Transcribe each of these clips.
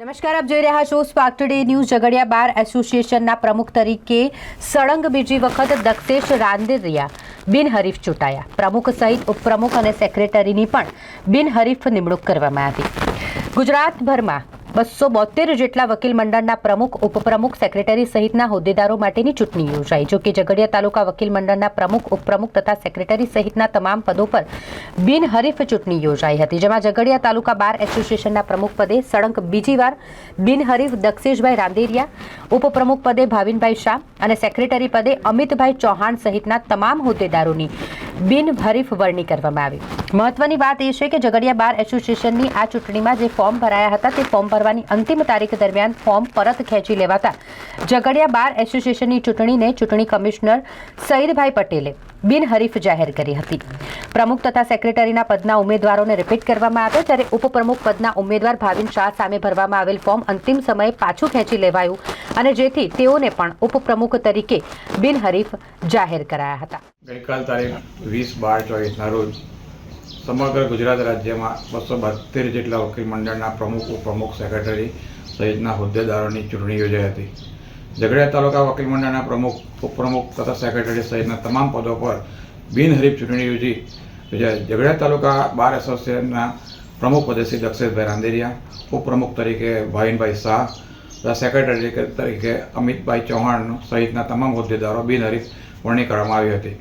નમસ્કાર, આપ જોઈ રહ્યા છો spark today news Jhagadia bar એસોસિએશનના પ્રમુખ તરીકે સળંગ બીજી વખત દક્ષેશ રાંદેરિયા બિનહરીફ ચૂંટાયા. પ્રમુખ સહિત ઉપપ્રમુખ અને સેક્રેટરીની પણ બિનહરીફ નિમણૂક કરવામાં આવી. ગુજરાતભરમાં બસો બોતેર જેટલા વકીલ મંડળના પ્રમુખ, ઉપપ્રમુખ, સેક્રેટરી સહિતના હોદ્દેદારો માટેની ચૂંટણી યોજાઈ, જો કે ઝઘડિયા તાલુકા વકીલ મંડળના પ્રમુખ, ઉપપ્રમુખ તથા સેક્રેટરી સહિતના તમામ પદો પર બિનહરીફ ચૂંટણી યોજાઈ હતી, જેમાં ઝઘડિયા તાલુકા બાર એસોસિએશનના પ્રમુખ પદે સળંક બીજી વાર બિનહરીફ દક્ષેશભાઈ રાંદેરિયા, ઉપપ્રમુખ પદે ભાવિનભાઈ શાહ અને સેક્રેટરી પદે અમિતભાઈ ચૌહાણ સહિતના તમામ હોદ્દેદારોની બિનહરીફ વરણી કરવામાં આવી. મહત્વની વાત એ છે કે ઝઘડિયા બાર એસોસિએશનની આ ચૂંટણીમાં જે ફોર્મ ભરાયા હતા, તે ફોર્મ ભરવાની અંતિમ તારીખ દરમિયાન ફોર્મ પરત ખેંચી લેવાતા ઝઘડિયા બાર એસોસિએશનની ચૂંટણીને ચૂંટણી કમિશનર સઈદભાઈ પટેલે બિનહરીફ જાહેર કરી હતી. પ્રમુખ તથા સેક્રેટરીના પદના ઉમેદવારોને રિપીટ કરવામાં આવ્યા, જ્યારે ઉપપ્રમુખ પદના ઉમેદવાર ભાવિન શાહ સામે ભરવામાં આવેલ ફોર્મ અંતિમ સમયે પાછું ખેંચી લેવાયું અને જેથી તેઓને પણ ઉપપ્રમુખ તરીકે બિનહરીફ જાહેર કરાયા હતા. ગઈકાલ તારીખ વીસ બાર ચોવીસના રોજ સમગ્ર ગુજરાત રાજ્યમાં બસો બોતેર જેટલા વકીલ મંડળના પ્રમુખ, ઉપપ્રમુખ, સેક્રેટરી સહિતના હોદ્દેદારોની ચૂંટણી યોજાઈ હતી. ઝઘડિયા તાલુકા વકીલ મંડળના પ્રમુખ, ઉપપ્રમુખ તથા સેક્રેટરી સહિતના તમામ પદો પર બિનહરીફ ચૂંટણી યોજી યોજાઈ. ઝઘડિયા તાલુકા બાર એસોસિએશનના પ્રમુખ પદે શ્રી દક્ષેશભાઈ રાંદેરિયા, ઉપપ્રમુખ તરીકે ભાવિનભાઈ શાહ તથા સેક્રેટરી તરીકે અમિતભાઈ ચૌહાણ સહિતના તમામ હોદ્દેદારો બિનહરીફ વરણી કરવામાં આવી હતી.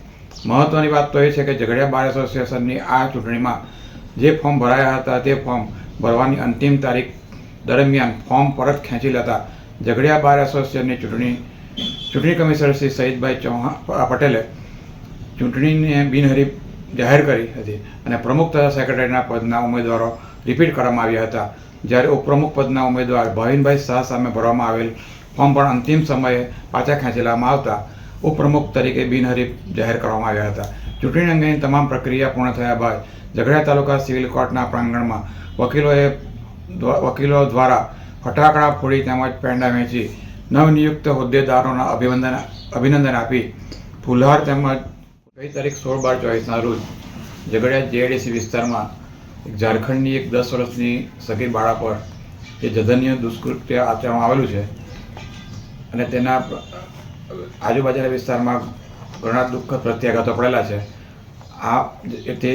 મહત્વની વાત તો એ છે કે ઝઘડિયા બાર એસોસિએશનની આ ચૂંટણીમાં જે ફોર્મ ભરાયા હતા તે ફોર્મ ભરવાની અંતિમ તારીખ દરમિયાન ફોર્મ પરત ખેંચી લેતા ઝઘડિયા બાર એસોસિએશનની ચૂંટણી ચૂંટણી કમિશનર શ્રી સહિતભાઈ ચૌહાણ પટેલે ચૂંટણીને બિનહરીફ જાહેર કરી હતી અને પ્રમુખ તથા સેક્રેટરીના પદના ઉમેદવારો રિપીટ કરવામાં આવ્યા હતા. જ્યારે ઉપપ્રમુખ પદના ઉમેદવાર ભાવિનભાઈ શાહ સામે ભરવામાં આવેલ ફોર્મ પણ અંતિમ સમયે પાછા ખેંચેલામાં આવતા ઉપપ્રમુખ તરીકે બિનહરીફ જાહેર કરવામાં આવ્યા હતા. ચૂંટણી અંગેની તમામ પ્રક્રિયા પૂર્ણ થયા બાદ ઝઘડિયા તાલુકા સિવિલ કોર્ટના પ્રાંગણમાં વકીલોએ વકીલો દ્વારા ફટાકડા ફોડી તેમજ પેંડા વેચી નવનિયુક્ત હોદ્દેદારોના અભિનંદન અભિનંદન આપી ફુલહાર તેમજ ગઈ તારીખ સોળ બાર ચોવીસના રોજ ઝઘડિયા જેઆઈડીસી વિસ્તારમાં ઝારખંડની એક દસ વર્ષની સગી બાળા પર જે જધન્ય દુષ્કૃત્ય આચરવામાં આવેલું છે અને તેના આજુબાજુના વિસ્તારમાં ઘણા દુઃખદ પ્રત્યાઘાતો પડેલા છે. આ તે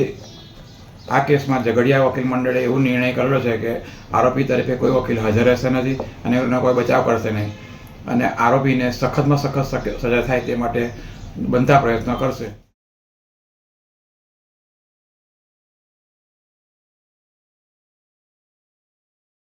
આ કેસમાં ઝઘડિયા વકીલ મંડળે એવું નિર્ણય કરેલો છે કે આરોપી તરફે કોઈ વકીલ હાજર રહેશે નથી અને એનો કોઈ બચાવ કરશે નહીં. અને આરોપીને સખતમાં સખત સજા થાય તે માટે બનતા પ્રયત્નો કરશે.